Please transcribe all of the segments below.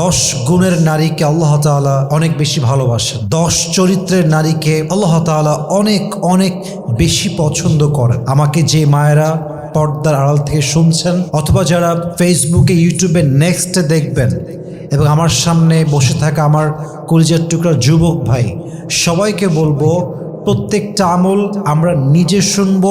দশ গুণের নারীকে আল্লাহ তাআলা অনেক বেশি ভালোবাসেন। দশ চরিত্রের নারীকে আল্লাহ তাআলা অনেক অনেক বেশি পছন্দ করেন। আমাকে যে মায়েরা পর্দার আড়াল থেকে শুনছেন অথবা যারা ফেসবুকে, ইউটিউবে নেক্সটে দেখবেন এবং আমার সামনে বসে থাকা আমার কলিজার টুকরা যুবক ভাই, সবাইকে বলব প্রত্যেকটা আমল আমরা নিজে শুনব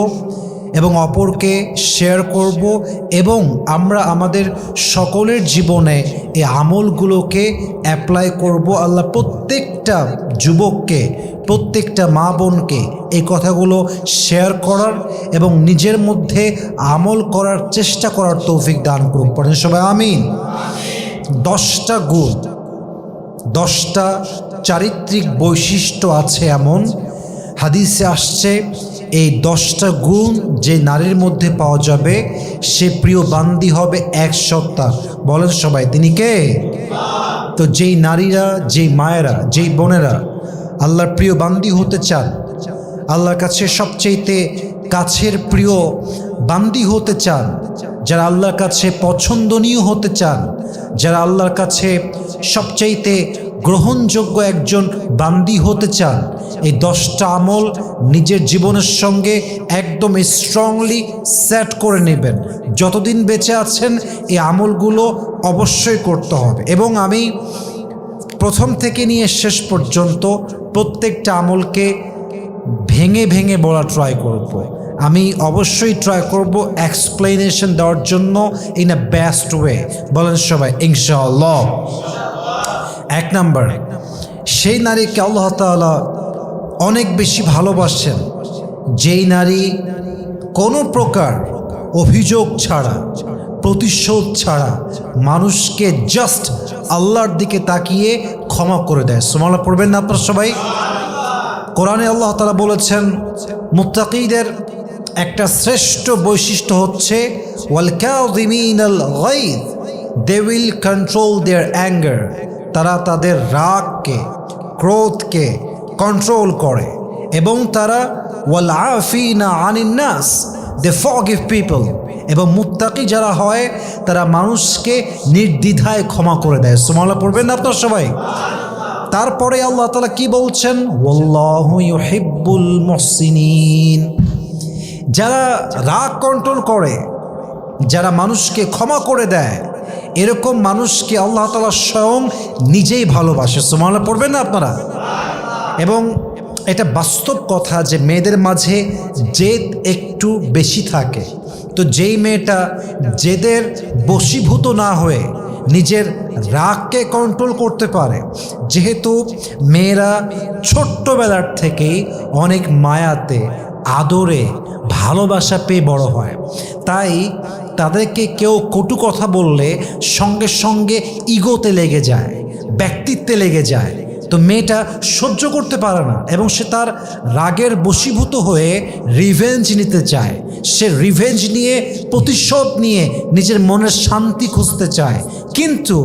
এবং অপরকে শেয়ার করব এবং আমরা আমাদের সকলের জীবনে এই আমলগুলোকে অ্যাপ্লাই করব। আল্লাহ প্রত্যেকটা যুবককে, প্রত্যেকটা মা বোনকে এই কথাগুলো শেয়ার করার এবং নিজের মধ্যে আমল করার চেষ্টা করার তৌফিক দান করুক পড়েন সবাই, আমিন। দশটা গুণ, দশটা চারিত্রিক বৈশিষ্ট্য আছে এমন। হাদিসে আসছে এই দশটা গুণ যে নারীর মধ্যে পাওয়া যাবে, সে প্রিয় বান্দি হবে এক সপ্তাহ। বলেন সবাই, তিনি কে? তো যেই নারীরা, যেই মায়েরা, যেই বোনেরা আল্লাহর প্রিয় বান্দি হতে চান, আল্লাহর কাছে সবচেয়েতে কাছের প্রিয় বান্দি হতে চান, যারা আল্লাহর কাছে পছন্দনীয় হতে চান, যারা আল্লাহর কাছে সবচাইতে গ্রহণযোগ্য একজন বান্দি হতে চান। এই দশটা আমল নিজের জীবনের সঙ্গে একদম স্ট্রংলি সেট করে নেবেন। যতদিন বেঁচে আছেন, এই আমলগুলো অবশ্যই করতে হবে। এবং আমি প্রথম থেকে নিয়ে শেষ পর্যন্ত প্রত্যেকটা আমলকে ভেঙে ভেঙে বলা ট্রাই করব। আমি অবশ্যই ট্রাই করব এক্সপ্লেনেশন দেওয়ার জন্য ইন আ বেস্ট ওয়ে বলেন সবাই, ইনশাআল্লাহ। এক নাম্বার, সেই নারীকে আল্লাহ তাআলা অনেক বেশি ভালোবাসেন যেই নারী কোনো প্রকার অভিযোগ ছাড়া, প্রতিশোধ ছাড়া মানুষকে জাস্ট আল্লাহর দিকে তাকিয়ে ক্ষমা করে দেয়। সোমালা পড়বেন না আপনার সবাই? কোরআনে আল্লাহ তালা বলেছেন, মুত্তাকিদের একটা শ্রেষ্ঠ বৈশিষ্ট্য হচ্ছে ওয়াল কাযিমিনাল guide they will control their anger তারা তাদের রাগকে, ক্রোধকে কন্ট্রোল করে এবং তারা ওয়াল আফিনা আনিন নাস দে ফগিভ পিপল এবং মুত্তাকি যারা হয়, তারা মানুষকে নির্দ্বিধায় ক্ষমা করে দেয়। সুমালা পড়বেন না আপনার সবাই? তারপরে আল্লাহ তালা কি বলছেন? ওয়াল্লাহু ইউহিব্বুল মুহসিনিন যারা রাগ কন্ট্রোল করে, যারা মানুষকে ক্ষমা করে দেয় এরকম মানুষকে আল্লাহ তালা স্বয়ং নিজেই ভালোবাসে। সুমালা পড়বেন না আপনারা? এবং এটা বাস্তব কথা যে মেয়েদের মাঝে জেদ একটু বেশি থাকে। তো যেই মেয়েটা জেদের বশীভূত না হয়ে নিজের রাগকে কন্ট্রোল করতে পারে, যেহেতু মেয়েরা ছোট্টবেলার থেকেই অনেক মায়াতে, আদরে, ভালোবাসা পেয়ে বড় হয়। তাই তাদেরকে কেউ কটু কথা বললে সঙ্গে সঙ্গে ইগোতে লেগে যায়, ব্যক্তিত্বে লেগে যায়। তো মেয়েটা সহ্য করতে পারে না এবং সে তার রাগের বশীভূত হয়ে রিভেঞ্জ নিতে চায়। সে রিভেঞ্জ নিয়ে প্রতিশোধ নিয়ে নিজের মনের শান্তি খুঁজতে চায়। কিন্তু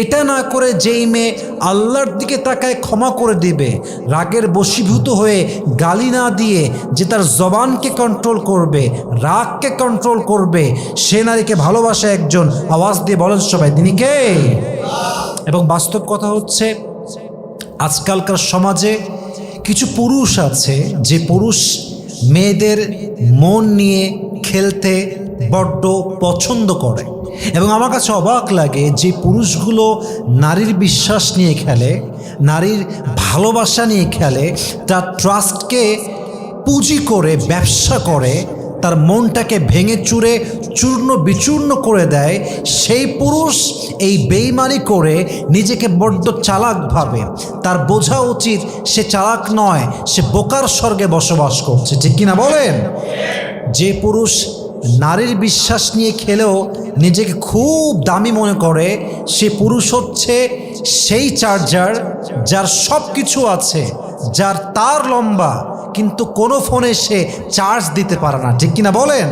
এটা না করে যেই মেয়ে আল্লাহর দিকে তাকায় ক্ষমা করে দিবে, রাগের বশীভূত হয়ে গালি না দিয়ে যে তার জবানকে কন্ট্রোল করবে, রাগকে কন্ট্রোল করবে, সে নারীকে ভালোবাসে একজন আওয়াজ দিয়ে বলেন সবাই, তিনি কে? এবং বাস্তব কথা হচ্ছে, আজকালকার সমাজে কিছু পুরুষ আছে, যে পুরুষ মেয়েদের মন নিয়ে খেলতে বড্ড পছন্দ করে। এবং আমার কাছে অবাক লাগে যে পুরুষগুলো নারীর বিশ্বাস নিয়ে খেলে, নারীর ভালোবাসা নিয়ে খেলে, তার ট্রাস্টকে পুঁজি করে, ব্যবসা করে, তার মনটাকে ভেঙে চুরে, চূর্ণ বিচূর্ণ করে দেয়, সেই পুরুষ এই বেইমানি করে নিজেকে বড্ড চালাক ভাবে। তার বোঝা উচিত সে চালাক নয়, সে বোকার স্বর্গে বসবাস করছে। ঠিক কিনা বলেন? যে পুরুষ নারীর বিশ্বাস নিয়ে খেলেও নিজেকে খুব দামি মনে করে, সে পুরুষ হচ্ছে সেই চার্জার যার সব কিছু আছে, যার তার লম্বা, কিন্তু কোনো ফোনে সে চার্জ দিতে পারে না। ঠিক কিনা বলেন?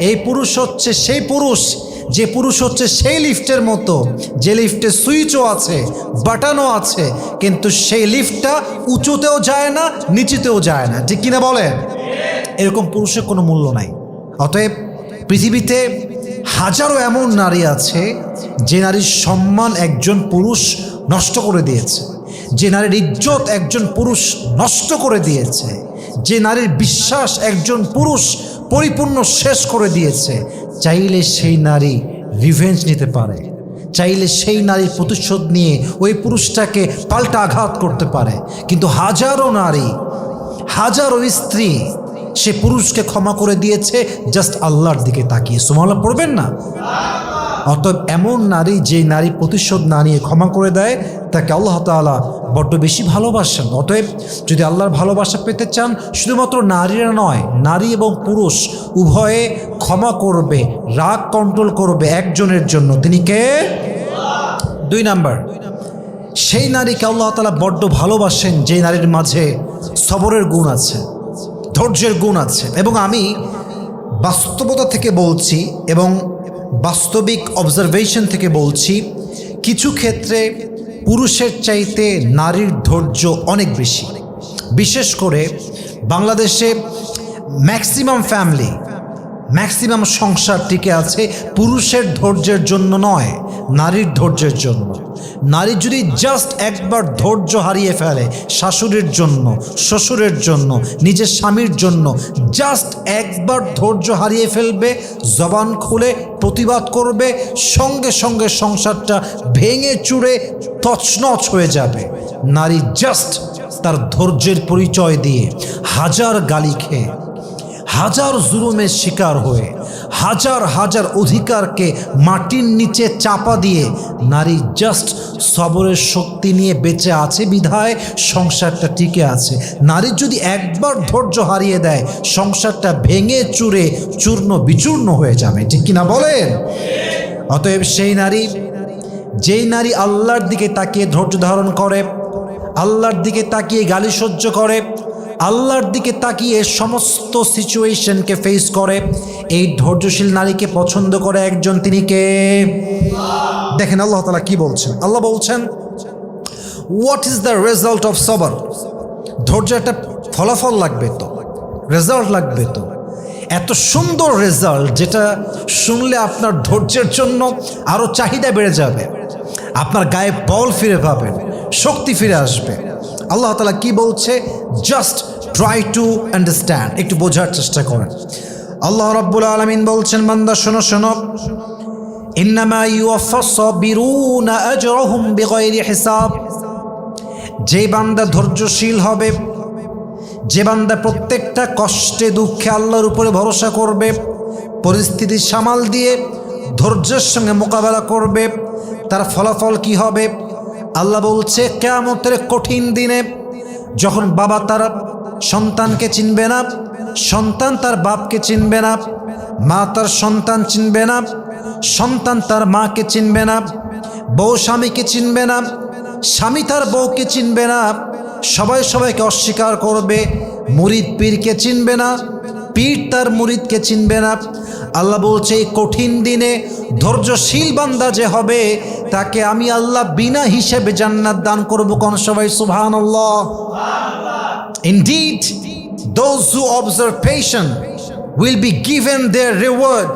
এই পুরুষ হচ্ছে সেই পুরুষ, যে পুরুষ হচ্ছে সেই লিফটের মতো, যে লিফটে সুইচও আছে, বাটানও আছে, কিন্তু সেই লিফটটা উঁচুতেও যায় না, নিচুতেও যায় না। ঠিক কিনা বলেন? এরকম পুরুষের কোনো মূল্য নাই। অতএব পৃথিবীতে হাজারো এমন নারী আছে যে নারীর সম্মান একজন পুরুষ নষ্ট করে দিয়েছে, যে নারীর ইজ্জত একজন পুরুষ নষ্ট করে দিয়েছে, যে নারীর বিশ্বাস একজন পুরুষ পরিপূর্ণ শেষ করে দিয়েছে। চাইলে সেই নারী রিভেঞ্জ নিতে পারে, চাইলে সেই নারীর প্রতিশোধ নিয়ে ওই পুরুষটাকে পাল্টা আঘাত করতে পারে। কিন্তু হাজারো নারী, হাজারো স্ত্রী সে পুরুষকে ক্ষমা করে দিয়েছে জাস্ট আল্লাহর দিকে তাকিয়ে। সুমালা পড়বেন না? অতএব এমন নারী যে নারী প্রতিশোধ না নিয়ে ক্ষমা করে দেয়, তাকে আল্লাহ তাআলা বড্ড বেশি ভালোবাসেন। অতএব যদি আল্লাহর ভালোবাসা পেতে চান, শুধুমাত্র নারীরা নয়, নারী এবং পুরুষ, উভয়ে ক্ষমা করবে, রাগ কন্ট্রোল করবে একজনের জন্য। তিনি কে? দুই নাম্বার, সেই নারীকে আল্লাহ তালা বড্ড ভালোবাসেন যে নারীর মাঝে সবরের গুণ আছে। ধৈর্যের গুণ আছে। এবং আমি বাস্তবতা থেকে বলছি এবং বাস্তবিক অবজারভেশন থেকে বলছি, কিছু ক্ষেত্রে পুরুষের চাইতে নারীর ধৈর্য অনেক বেশি। বিশেষ করে বাংলাদেশে ম্যাক্সিমাম ফ্যামিলি ম্যাক্সিমাম সংসার টিকে আছে পুরুষের ধৈর্যের জন্য নয়, নারীর ধৈর্যের জন্য। নারী যদি জাস্ট একবার ধৈর্য হারিয়ে ফেলে শাশুড়ির জন্য, শ্বশুরের জন্য, নিজের স্বামীর জন্য জাস্ট একবার ধৈর্য হারিয়ে ফেলবে, জবান খুলে প্রতিবাদ করবে, সঙ্গে সঙ্গে সংসারটা ভেঙে চুড়ে তছনছ হয়ে যাবে। নারী জাস্ট তার ধৈর্যের পরিচয় দিয়ে হাজার গালি খেয়ে হাজার জুলুমের শিকার হয়ে, হাজার হাজার অধিকারকে মাটির নিচে চাপা দিয়ে নারী জাস্ট সবরের শক্তি নিয়ে বেঁচে আছে বিধায়, সংসারটা টিকে আছে। নারী যদি একবার ধৈর্য হারিয়ে দেয়, সংসারটা ভেঙে চুরে চূর্ণ বিচূর্ণ হয়ে যাবে। ঠিক কিনা বলেন? অতএব সেই নারী, যেই নারী আল্লাহর দিকে তাকিয়ে ধৈর্য ধারণ করে, আল্লাহর দিকে তাকিয়ে গালি সহ্য করে আল্লাহর দিকে তাকিয়ে সমস্ত সিচুয়েশনকে ফেস করে। এই ধৈর্যশীল নারীকে পছন্দ করে একজন তিনি কে? দেখেন আল্লাহ তালা কি বলছেন? আল্লাহ বলছেন what is the result of সবার ধৈর্য একটা ফলাফল লাগবে তো রেজাল্ট লাগবে তো। এত সুন্দর রেজাল্ট যেটা শুনলে আপনার ধৈর্যের জন্য আরও চাহিদা বেড়ে যাবে। আপনার গায়ে বল ফিরে পাবেন, শক্তি ফিরে আসবে। আল্লাহ তালা কি বলছে? জাস্ট ট্রাই টু আন্ডারস্ট্যান্ড একটু বোঝার চেষ্টা করেন। আল্লাহ রব্বুল আলমিন বলছেন, বান্দা, শোনো শোনো। হিসাব। যে বান্দা ধৈর্যশীল হবে, যে বান্দা প্রত্যেকটা কষ্টে, দুঃখে আল্লাহর উপরে ভরসা করবে, পরিস্থিতি সামাল দিয়ে ধৈর্যের সঙ্গে মোকাবেলা করবে, তার ফলাফল কি হবে? আল্লাহ বলছে কেমতের কঠিন দিনে যখন বাবা তার সন্তানকে চিনবে না, সন্তান তার বাপকে চিনবে না, মা তার সন্তান চিনবে না, সন্তান তার মাকে চিনবে না, বউ স্বামীকে চিনবে না, স্বামী তার বউকে চিনবে না, সবাই সবাইকে অস্বীকার করবে, মুরিদ পীরকে চিনবে না পীর তার মুরিদকে চিনবে না। আল্লাহ বলছে এই কঠিন দিনে ধৈর্যশীল বান্দা যে হবে তাকে আমি আল্লাহ বিনা হিসেবে জান্নাত দান করব কোন সবাই সুবহান Indeed, those who observe patient will be given their reward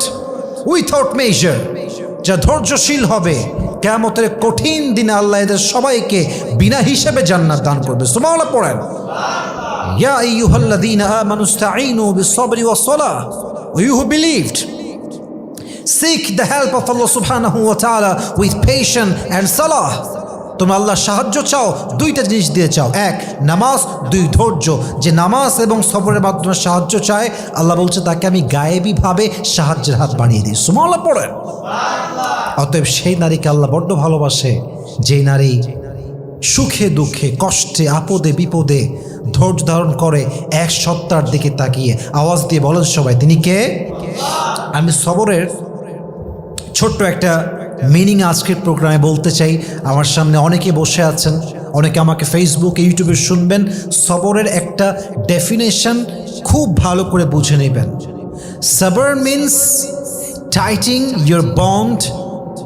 without measure. যা ধৈর্যশীল হবে কেমতের কঠিন দিনে আল্লাহ এদের সবাইকে বিনা হিসেবে জান্নাত দান করবে। সুমাওলা পড়েন। আমানু ইসতাঈনু বিস-সাবরি ওয়াস-সালাহ। You who believed? Seek the help of Allah subhanahu wa ta'ala with patience and salah. তোমরা আল্লাহ সাহায্য চাও, দুইটা জিনিস দিয়ে চাও। এক, নামাজ, দুই, ধৈর্য। যে নামাজ এবং সবরের মাধ্যমে সাহায্য চায়, আল্লাহ বলছে, তাকে আমি গায়েবীভাবে সাহায্যের হাত বাড়িয়ে দিই। সুমাল্লাহ পড়েন। অতএব সেই নারীকে আল্লাহ বড্ড ভালোবাসে। যেই নারী সুখে দুঃখে, কষ্টে, আপদে, বিপদে ধৈর্য ধারণ করে এক সত্তার দিকে তাকিয়ে আওয়াজ দিয়ে বলেন সবাই, তিনি কে? আমি সবরের ছোট্ট একটা মিনিং আজকের প্রোগ্রামে বলতে চাই। আমার সামনে অনেকে বসে আছেন, অনেকে আমাকে ফেসবুক ইউটিউবে শুনবেন। সবরের একটা ডেফিনেশন খুব ভালো করে বুঝে নেবেন। সাবর means tightening your bond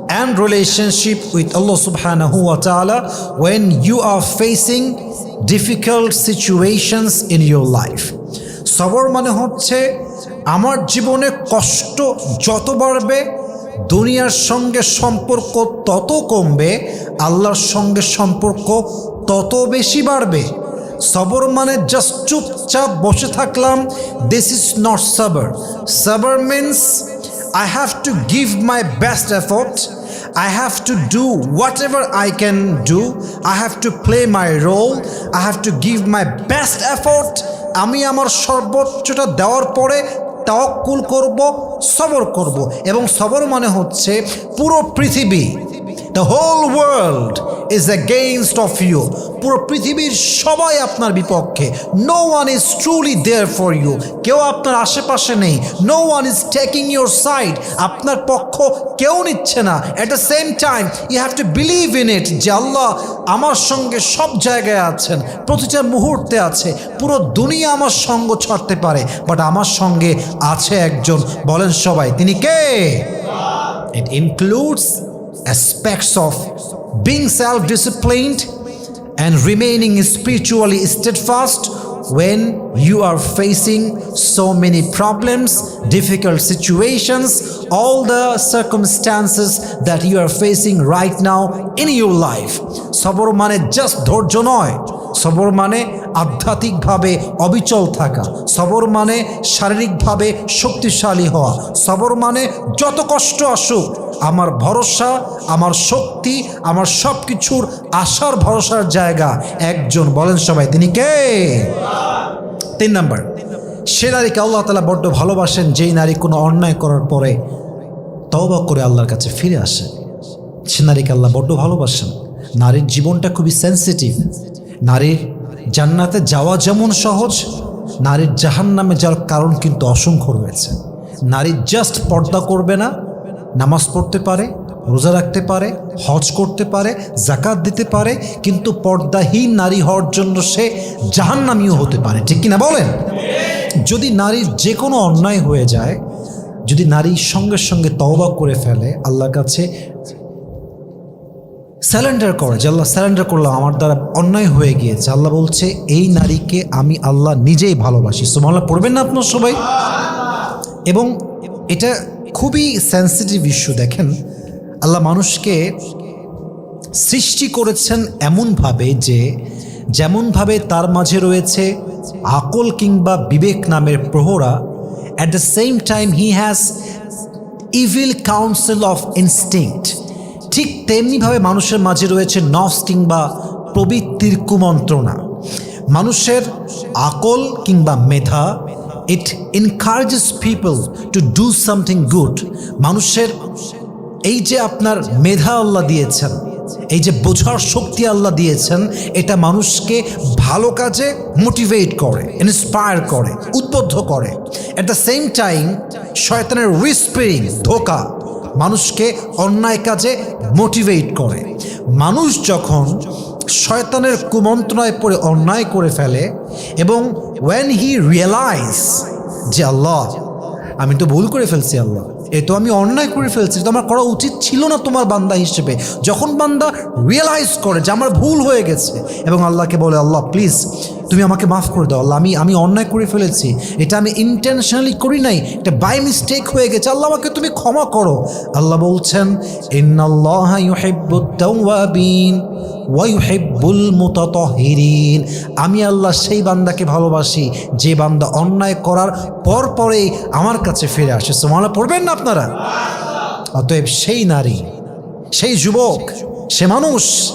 and relationship with Allah subhanahu wa ta'ala when you are facing difficult situations in your life. সবর মানে হচ্ছে, আমার জীবনে কষ্ট যত বাড়বে, দুনিয়ার সঙ্গে সম্পর্ক তত কমবে, আল্লাহর সঙ্গে সম্পর্ক তত বেশি বাড়বে সবর মানে জাস্ট চুপচাপ বসে থাকলাম দিস ইজ নট সাবার সাবার means I have to give my best effort I have to do whatever I can do. I have to play my role. I have to give my best effort. আমি আমার সর্বোচ্চটা দেওয়ার পরে তাওয়াক্কুল করব, সবর করব এবং সবর মানে হচ্ছে পুরো পৃথিবী the whole world is against of you পুরো পৃথিবীর সবাই আপনার বিপক্ষে। No one is truly there for you কেউ আপনার আশেপাশে নেই। No one is taking your side আপনার পক্ষ কেউ নিচ্ছে না। At the same time you have to believe in it যে আল্লাহ আমার সঙ্গে সব জায়গায় আছেন। প্রতিটা মুহূর্তে আছে। পুরো দুনিয়া আমার সঙ্গ ছাড়তে পারে। বাট আমার সঙ্গে আছে একজন। বলেন সবাই, তিনি কে? ইট includes aspects of being self disciplined and remaining spiritually steadfast when you are facing so many problems, difficult situations, all the circumstances that you are facing right now in your life. সবর মানে just ধৈর্য নয় সবর মানে আধ্যাত্মিকভাবে অবিচল থাকা। সবর মানে শারীরিকভাবে শক্তিশালী হওয়া। সবর মানে যত কষ্ট আসুক, আমার ভরসা, আমার শক্তি, আমার সব কিছুর আশার ভরসার জায়গা। একজন বলেন সবাই, তিনি কে? তিন নাম্বার, সে নারীকে আল্লাহ তালা বড্ড ভালোবাসেন, যেই নারী কোনো অন্যায় করার পরে তওবা করে আল্লাহর কাছে ফিরে আসে। সে নারীকে আল্লাহ বড্ড ভালোবাসেন। নারীর জীবনটা খুবই সেন্সিটিভ নারীর জান্নাতে যাওয়া যেমন সহজ নারীর জাহান নামে যাওয়ার কারণ কিন্তু অসংখ্য রয়েছে। নারী জাস্ট পর্দা করবে না, নামাজ পড়তে পারে, রোজা রাখতে পারে, হজ করতে পারে জাকাত দিতে পারে, কিন্তু পর্দাহীন নারী হওয়ার জন্য সে জাহান্নামীও হতে পারে। ঠিক কিনা বলেন? যদি নারীর যে কোনো অন্যায় হয়ে যায়, যদি নারী সঙ্গে সঙ্গে তওবা করে ফেলে, আল্লাহর কাছে স্যালেন্ডার করে, যে আল্লাহ স্যালেন্ডার করলাম, আমার দ্বারা অন্যায় হয়ে গিয়েছে। আল্লাহ বলছে, এই নারীকে আমি আল্লাহ নিজেই ভালোবাসি। সোমাল্লাহ পড়বেন না আপনার সবাই? এবং এটা খুবই সেন্সিটিভ ইস্যু দেখেন। আল্লাহ মানুষকে সৃষ্টি করেছেন এমনভাবে যে, যেমনভাবে তার মাঝে রয়েছে আকল কিংবা বিবেক নামের প্রহরা at the same time he has evil counsel of instinct ঠিক তেমনিভাবে মানুষের মাঝে রয়েছে নফস কিংবা প্রবৃত্তির কুমন্ত্রণা। মানুষের আকল কিংবা মেধা it encourages people to do something good মানুষের এই যে আপনার মেধা আল্লাহ দিয়েছেন, এই যে বোঝার শক্তি আল্লাহ দিয়েছেন, এটা মানুষকে ভালো কাজে মোটিভেট করে ইন্সপায়ার করে, উদ্বুদ্ধ করে। অ্যাট দ্য সেম টাইম শয়তানের উইসপেরিং ধোকা মানুষকে অন্যায় কাজে মোটিভেট করে। মানুষ যখন শয়তানের কুমন্ত্রণায় পড়ে অন্যায় করে ফেলে এবং ওয়েন হি রিয়েলাইজ যে আল্লাহ, আমি তো ভুল করে ফেলছি আল্লাহ এ তো আমি অন্যায় করে ফেলছি তো আমার করা উচিত ছিল না তোমার বান্দা হিসেবে। যখন বান্দা রিয়েলাইজ করে যে আমার ভুল হয়ে গেছে, এবং আল্লাহকে বলে, আল্লাহ প্লিজ তুমি আমাকে মাফ করে দাও। আল্লাহ, আমি আমি অন্যায় করে ফেলেছি। এটা আমি ইন্টেনশনালি করি নাই, এটা বাই মিস্টেক হয়ে গেছে। আল্লাহ, আমাকে তুমি ক্ষমা করো। আল্লাহ বলছেন, ইন্নাল্লাহ ইউহিব্বুত তাওয়াবিন ওয়াইহেব্বুল মুতাতহিরিন। আমি আল্লাহ সেই বান্দাকে ভালোবাসি, যে বান্দা অন্যায় করার পর পরেই আমার কাছে ফিরে আসে। সোমালা পড়বেন না আপনারা? অতএব সেই নারী, সেই যুবক, সে মানুষ,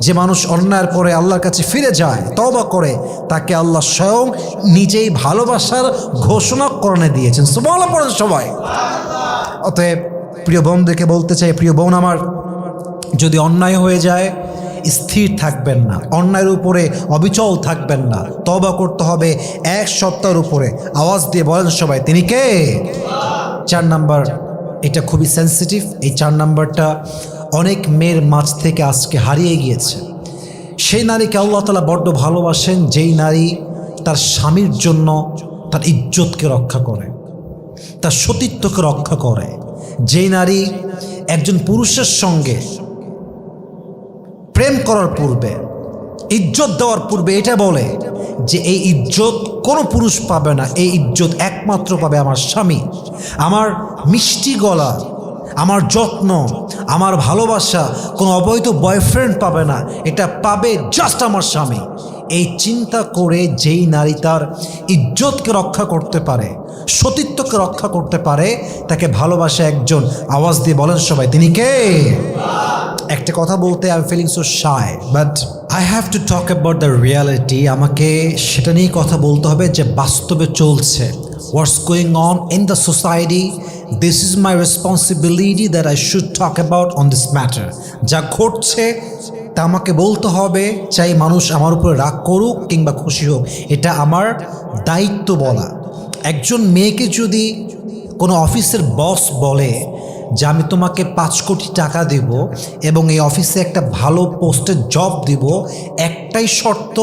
যে মানুষ অন্যায়ের পরে আল্লাহর কাছে ফিরে যায় তবা করে, তাকে আল্লাহ স্বয়ং নিজেই ভালোবাসার ঘোষণা করণে দিয়েছেন। সোমালা পড়েন সবাই। অতএব প্রিয় বোনদেরকে বলতে চাই, প্রিয় বোন আমার, যদি অন্যায় হয়ে যায় স্থির থাকবেন না, অন্যায়ের উপরে অবিচল থাকবেন না। তবা করতে হবে এক সপ্তাহের উপরে। আওয়াজ দিয়ে বলেন সবাই, তিনি কে? চার নাম্বার, এটা খুবই সেন্সিটিভ এই চার নাম্বারটা অনেক মেয়ের মাঝ থেকে আজকে হারিয়ে গিয়েছে। সেই নারীকে আল্লাহ তালা বড্ড ভালোবাসেন, যেই নারী তার স্বামীর জন্য তার ইজ্জতকে রক্ষা করে, তার সতীত্বকে রক্ষা করে। যেই নারী একজন পুরুষের সঙ্গে প্রেম করার পূর্বে, ইজ্জত দেওয়ার পূর্বে এটা বলে যে এই ইজ্জত কোনো পুরুষ পাবে না। এই ইজ্জত একমাত্র পাবে আমার স্বামী, আমার মিষ্টি গলা, আমার যত্ন, আমার ভালোবাসা, কোনো অবৈধ বয়ফ্রেন্ড পাবে না। এটা পাবে জাস্ট আমার স্বামী। এই চিন্তা করে যেই নারী তার ইজ্জতকে রক্ষা করতে পারে, সতীত্বকে রক্ষা করতে পারে, তাকে ভালোবাসে একজন। আওয়াজ দিয়ে বলেন সবাই, তিনি কে? একটা কথা বলতে I feeling so shy but I have to talk about the reality আমাকে সেটা নিয়েই কথা বলতে হবে যে বাস্তবে চলছে। What's going on in the society this is my responsibility that I should talk about on this matter যা ঘটছে, তা আমাকে বলতে হবে। চাই মানুষ আমার উপরে রাগ করুক কিংবা খুশি হোক। এটা আমার দায়িত্ব বলা। একজন মেয়েকে যদি কোনো অফিসের বস বলে যে আমি তোমাকে পাঁচ কোটি টাকা দেব এবং এই অফিসে একটা ভালো পোস্টে জব দিব, একটাই শর্ত,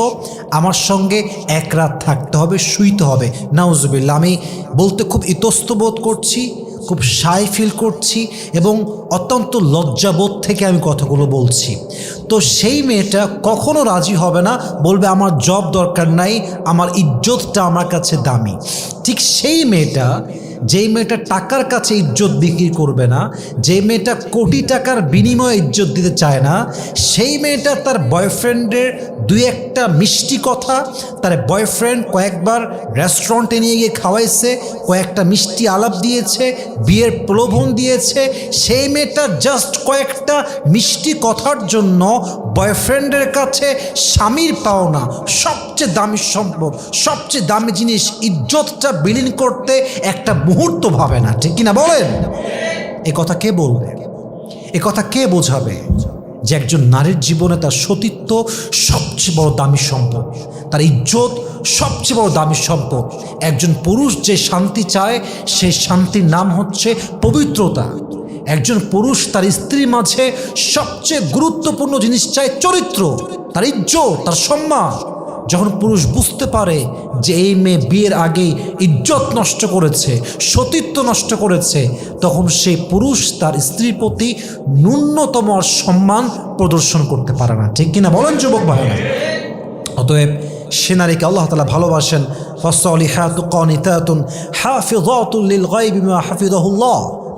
আমার সঙ্গে এক রাত থাকতে হবে, শুইতে হবে। নাউজুবিল্লা আমি বলতে খুব ইতস্ত বোধ করছি, খুব সাই ফিল করছি এবং অত্যন্ত লজ্জাবোধ থেকে আমি কথাগুলো বলছি। তো সেই মেয়েটা কখনো রাজি হবে না, বলবে আমার জব দরকার নাই, আমার ইজ্জতটা আমার কাছে দামি। ঠিক সেই মেয়েটা যেই মেয়েটা টাকার কাছে ইজ্জত বিক্রি করবে না যে মেয়েটা কোটি টাকার বিনিময়ে ইজ্জত দিতে চায় না, সেই মেয়েটা তার বয়ফ্রেন্ডের দুই একটা মিষ্টি কথা, তার বয়ফ্রেন্ড কয়েকবার রেস্টুরেন্টে নিয়ে গিয়ে খাওয়াইছে, কয়েকটা মিষ্টি আলাপ দিয়েছে, বিয়ের প্রলোভন দিয়েছে, সেই মেয়েটা জাস্ট কয়েকটা মিষ্টি কথার জন্য বয়ফ্রেন্ডের কাছে স্বামীর পাওনা, সবচেয়ে দামি সম্পদ, সবচেয়ে দামি জিনিস, ইজ্জতটা বিলীন করতে একটা মুহূর্ত ভাবে না, ঠিক কিনা বলেন? এ কথা কে বলবে? এ কথা কে বোঝাবে যে একজন নারীর জীবনে তার সতীত্ব সবচেয়ে বড় দামি সম্পদ? তার ইজ্জত সবচেয়ে বড় দামি সম্পদ? একজন পুরুষ যে শান্তি চায়, সেই শান্তির নাম হচ্ছে পবিত্রতা। একজন পুরুষ তার স্ত্রীর মাঝে সবচেয়ে গুরুত্বপূর্ণ জিনিস চায় চরিত্র, তার ইজ্জত, তার সম্মান। যখন পুরুষ বুঝতে পারে যে এই মেয়ে বিয়ের আগে ইজ্জত নষ্ট করেছে, সতীত্ব নষ্ট করেছে, তখন সে পুরুষ তার স্ত্রীর প্রতি ন্যূনতম সম্মান প্রদর্শন করতে পারে না। ঠিক কিনা বলেন, যুবক ভাইরা অতএব সে নারীকে আল্লাহ তালা ভালোবাসেন। ফসলিহাতু কনিতাতুন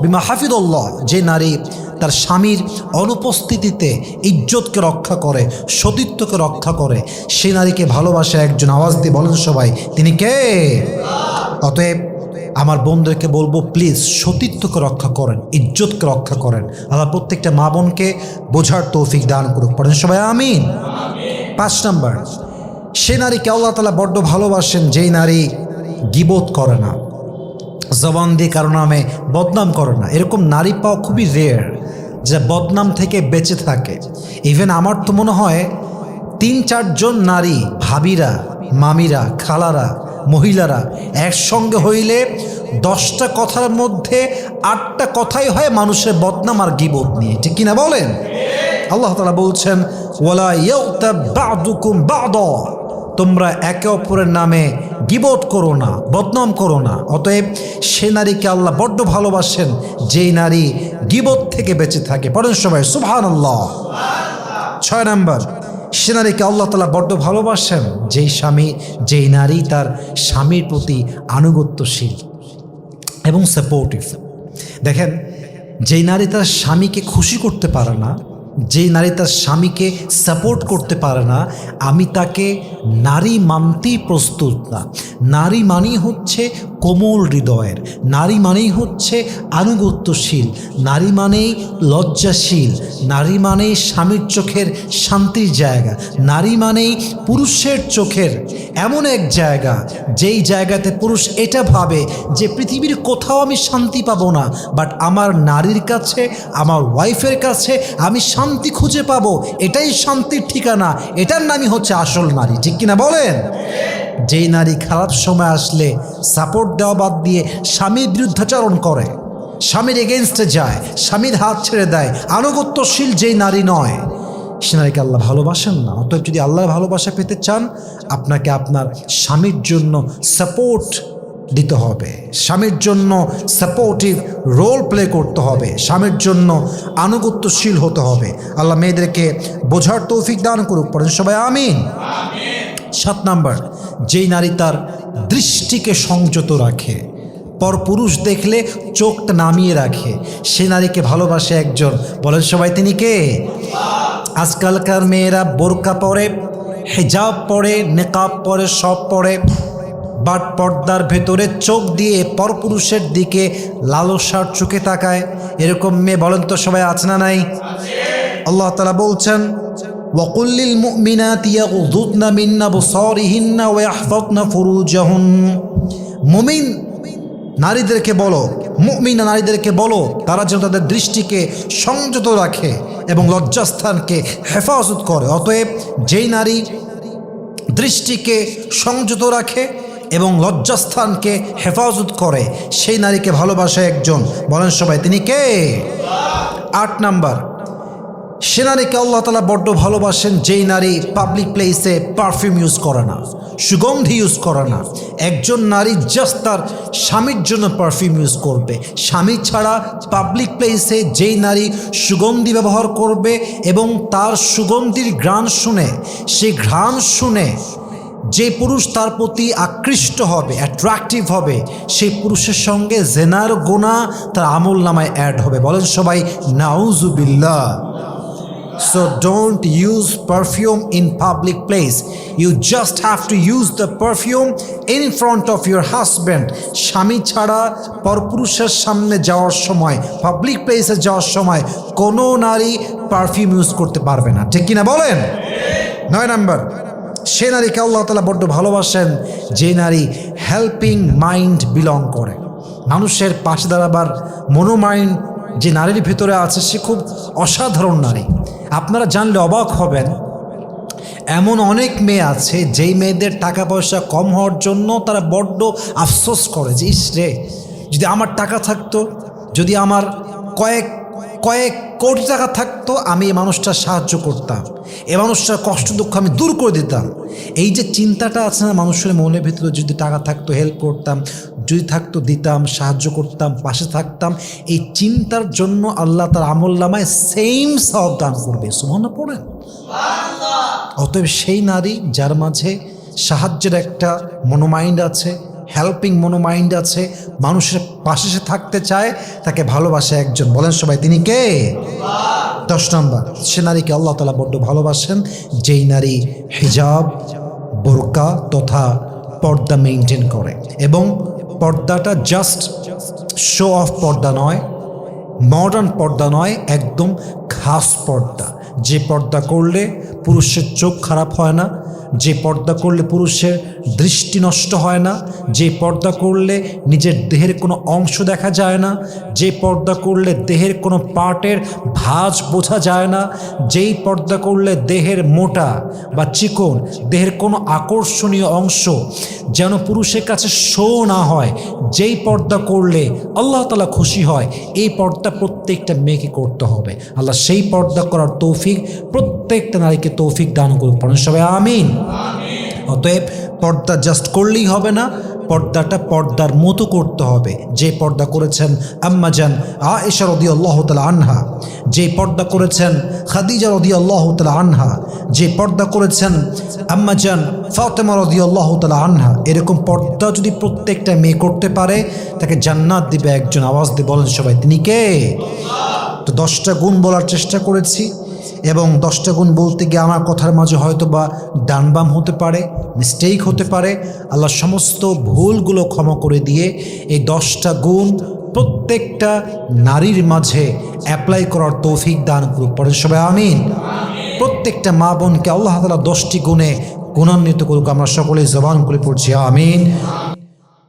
বিমা হাফিজাহুল্লাহ যে নারী তার স্বামীর অনুপস্থিতিতে ইজ্জতকে রক্ষা করে, সতীত্বকে রক্ষা করে। সে নারীকে ভালোবাসে একজন আওয়াজ দিয়ে বলেন সবাই, তিনি কে? অতএব আমার বোনদেরকে বলব, প্লিজ সতীত্বকে রক্ষা করেন, ইজ্জতকে রক্ষা করেন। আল্লাহ প্রত্যেকটা মা বোনকে বোঝার তৌফিক দান করুক। পড়েন সবাই, আমিন। পাঁচ নাম্বার, সে নারীকে আল্লাহ তালা বড্ড ভালোবাসেন, যেই নারী গিবোধ করে না, জবান দিয়ে কারও নামে বদনাম করে না। এরকম নারী পাওয়া খুবই রেয়ার যে বদনাম থেকে বেঁচে থাকে। ইভেন আমার তো মনে হয় তিন, চারজন নারী, ভাবিরা, মামিরা, খালারা, মহিলারা একসঙ্গে হইলে দশটা কথার মধ্যে আটটা কথাই হয় মানুষের বদনাম আর গিবোধ নিয়ে। ঠিক কিনা বলেন? আল্লাহ তালা বলছেন, ওয়ালা ইয়ৌতা বাদুকুম বাদ। তোমরা একে অপরের নামে গিবট করো না, বদনাম করো না। অতএব সে নারীকে আল্লাহ বড্ড ভালোবাসেন, যেই নারী গিবত থেকে বেঁচে থাকে। পড়েন সবাই সুভান আল্লাহ ছয় নম্বর, সে নারীকে আল্লাহ তালা বড্ড ভালোবাসেন, যেই স্বামী, যেই নারী তার স্বামীর প্রতি আনুগত্যশীল এবং সাপোর্টিভ দেখেন, যেই নারী তার স্বামীকে খুশি করতে পারে না যেই নারী তার স্বামীকে সাপোর্ট করতে পারে না, আমি তাকে নারী মানতেই প্রস্তুত না। নারী মানেই হচ্ছে কোমল হৃদয়ের, নারী মানেই হচ্ছে আনুগত্যশীল, নারী মানেই লজ্জাশীল, নারী মানেই স্বামীর চোখের শান্তির জায়গা, নারী মানেই পুরুষের চোখের এমন এক জায়গা, যেই জায়গাতে পুরুষ এটা ভাবে যে পৃথিবীর কোথাও আমি শান্তি পাবো না বাট আমার নারীর কাছে, আমার ওয়াইফের কাছে আমি শান্তি খুঁজে পাবো, এটাই শান্তির ঠিকানা, এটার নামই হচ্ছে আসল নারী, ঠিক কিনা বলেন? যেই নারী খারাপ সময় আসলে সাপোর্ট দেওয়া বাদ দিয়ে স্বামীর বিরুদ্ধাচরণ করে, স্বামীর এগেনস্টে যায়, স্বামীর হাত ছেড়ে দেয়, আনুগত্যশীল যেই নারী নয়, সে নারীকে আল্লাহ ভালোবাসেন না, অতএব যদি আল্লাহর ভালোবাসা পেতে চান, আপনাকে আপনার স্বামীর জন্য সাপোর্ট দিতে হবে। স্বামীর জন্য সাপোর্টিভ রোল প্লে করতে হবে। স্বামীর জন্য আনুগত্যশীল হতে হবে। আল্লাহ মেয়েদেরকে বোঝার তৌফিক দান করুক। পড়েন সবাই, আমিন। সাত নাম্বার, যেই নারী তার দৃষ্টিকে সংযত রাখে পরপুরুষ দেখলে চোখটা নামিয়ে রাখে, সে নারীকে ভালোবাসে একজন। বলেন সবাই, তিনি কে? আজকালকার মেয়েরা বোরকা পরে, হেজাব পরে, নেকাব পরে, সব পরে। বাট পর্দার ভেতরে চোখ দিয়ে পরপুরুষের দিকে লালসার চোখে তাকায়। এরকম মেয়ে বলেন তো সবাই আছে না নাই? আল্লাহ তালা বলছেন ওয়াকুল্লিল মুমিনাতি ইয়াগুযুদনা মিন আবসারিহিন্না ওয়া ইয়াহফাযনা ফুরুজাহুন। মুমিন নারীদেরকে বলো, মুমিনা নারীদেরকে বলো, তারা যেন তাদের দৃষ্টিকে সংযত রাখে এবং লজ্জাস্থানকে হেফাজত করে। অতএব যেই নারী দৃষ্টিকে সংযত রাখে এবং লজ্জাস্থানকে হেফাজত করে। সেই নারীকে ভালোবাসে একজন। বলেন সবাই, তিনি কে? আট নাম্বার। সে নারীকে আল্লাহ তালা বড্ড ভালোবাসেন, যেই নারী পাবলিক প্লেসে পারফিউম ইউজ করে না, সুগন্ধি ইউজ করে না। একজন নারী জাস্ট তার স্বামীর জন্য পারফিউম ইউজ করবে। স্বামী ছাড়া পাবলিক প্লেসে যেই নারী সুগন্ধি ব্যবহার করবে এবং তার সুগন্ধির ঘ্রাণ শুনে, সে ঘ্রাণ শুনে যে পুরুষ তার প্রতি আকৃষ্ট হবে অ্যাট্রাকটিভ হবে, সেই পুরুষের সঙ্গে জেনার গোনা তার আমল নামায় অ্যাড হবে। বলেন সবাই নাউজুবিল্লাহ So don't use perfume in public place. You just have to use the perfume in front of your husband. স্বামী ছাড়া পরপুরুষের সামনে যাওয়ার সময় পাবলিক প্লেসে যাওয়ার সময় কোনো নারী পারফিউম ইউজ করতে পারবে না। ঠিক কিনা বলেন? নয় নাম্বার। সে নারীকে আল্লাহ তালা বড্ড ভালোবাসেন, যে নারী হেল্পিং মাইন্ড বিলং করে। মানুষের পাশে দাঁড়াবার মনোমাইন্ড যে নারীর ভিতরে আছে, সে খুব অসাধারণ নারী। আপনারা জানলে অবাক হবেন, এমন অনেক মেয়ে আছে, যেই মেয়েদের টাকা পয়সা কম হওয়ার জন্য তারা বড্ড আফসোস করে যে, ইস রে, যদি আমার টাকা থাকতো, যদি আমার কয়েক কয়েক কোটি টাকা থাকতো, আমি এই মানুষটার সাহায্য করতাম। এ মানুষটার কষ্ট দুঃখ আমি দূর করে দিতাম। এই যে চিন্তাটা আছে না, মানুষের মনের ভিতরে যদি টাকা থাকতো হেল্প করতাম, যদি থাকতো দিতাম, সাহায্য করতাম, পাশে থাকতাম, এই চিন্তার জন্য আল্লাহ তার আমল নামায় সেম সব দান করবে। সুমনা পড়েন। অতএব সেই নারী, যার মাঝে সাহায্যের একটা মনোমাইন্ড আছে হেল্পিং মনোমাইন্ড আছে, মানুষের পাশে সে থাকতে চায়, তাকে ভালোবাসে একজন। বলেন সবাই, তিনি কে? দশ নম্বর, সে নারীকে আল্লাহ তালা বড্ড ভালোবাসেন, যেই নারী হিজাব, বোরকা তথা পর্দা মেনটেন করে। এবং পর্দাটা জাস্ট শো অফ পর্দা নয় মডার্ন পর্দা নয়, একদম খাস পর্দা। যে পর্দা করলে পুরুষের চোখ খারাপ হয় না, যে পর্দা করলে পুরুষের দৃষ্টি নষ্ট হয় না, যে পর্দা করলে নিজের দেহের কোনো অংশ দেখা যায় না, যে পর্দা করলে দেহের কোনো পার্টের ভাঁজ বোঝা যায় না, যেই পর্দা করলে দেহের মোটা বা চিকন, দেহের কোনো আকর্ষণীয় অংশ যেন পুরুষের কাছে শো না হয়, যেই পর্দা করলে আল্লাহ তালা খুশি হয়, এই পর্দা প্রত্যেকটা মেয়েকে করতে হবে। আল্লাহ সেই পর্দা করার তৌফিক প্রত্যেকটা নারীকে তৌফিক দান করুক পড়েন সবাই আমিন। অতএব পর্দা জাস্ট করলেই হবে না, পর্দাটা পর্দার মতো করতে হবে। যে পর্দা করেছেন আম্মাজান আয়েশা রদি আল্লাহ তালা আনহা, যে পর্দা করেছেন খাদিজা রদি আল্লাহ তালা আনহা, যে পর্দা করেছেন আম্মাজান ফাতেমা রদি আল্লাহ তালা আনহা, এরকম পর্দা যদি প্রত্যেকটা মেয়ে করতে পারে, তাকে জান্নাত দিবে, একজন আওয়াজ দিয়ে বলেন সবাই, তিনি কে? তো দশটা গুণ বলার চেষ্টা করেছি। এবং দশটা গুণ বলতে গিয়ে আমার কথার মাঝে হয়তো বা ডানবাম হতে পারে মিস্টেক হতে পারে। আল্লাহ সমস্ত ভুলগুলো ক্ষমা করে দিয়ে এই দশটা গুণ প্রত্যেকটা নারীর মাঝে অ্যাপ্লাই করার তৌফিক দান করুক। পরে সবাই, আমিন। প্রত্যেকটা মা বোনকে আল্লাহ তালা দশটি গুণে গুণান্বিত করুক। আমরা সকলেই জবান করে পড়ছি, আমিন।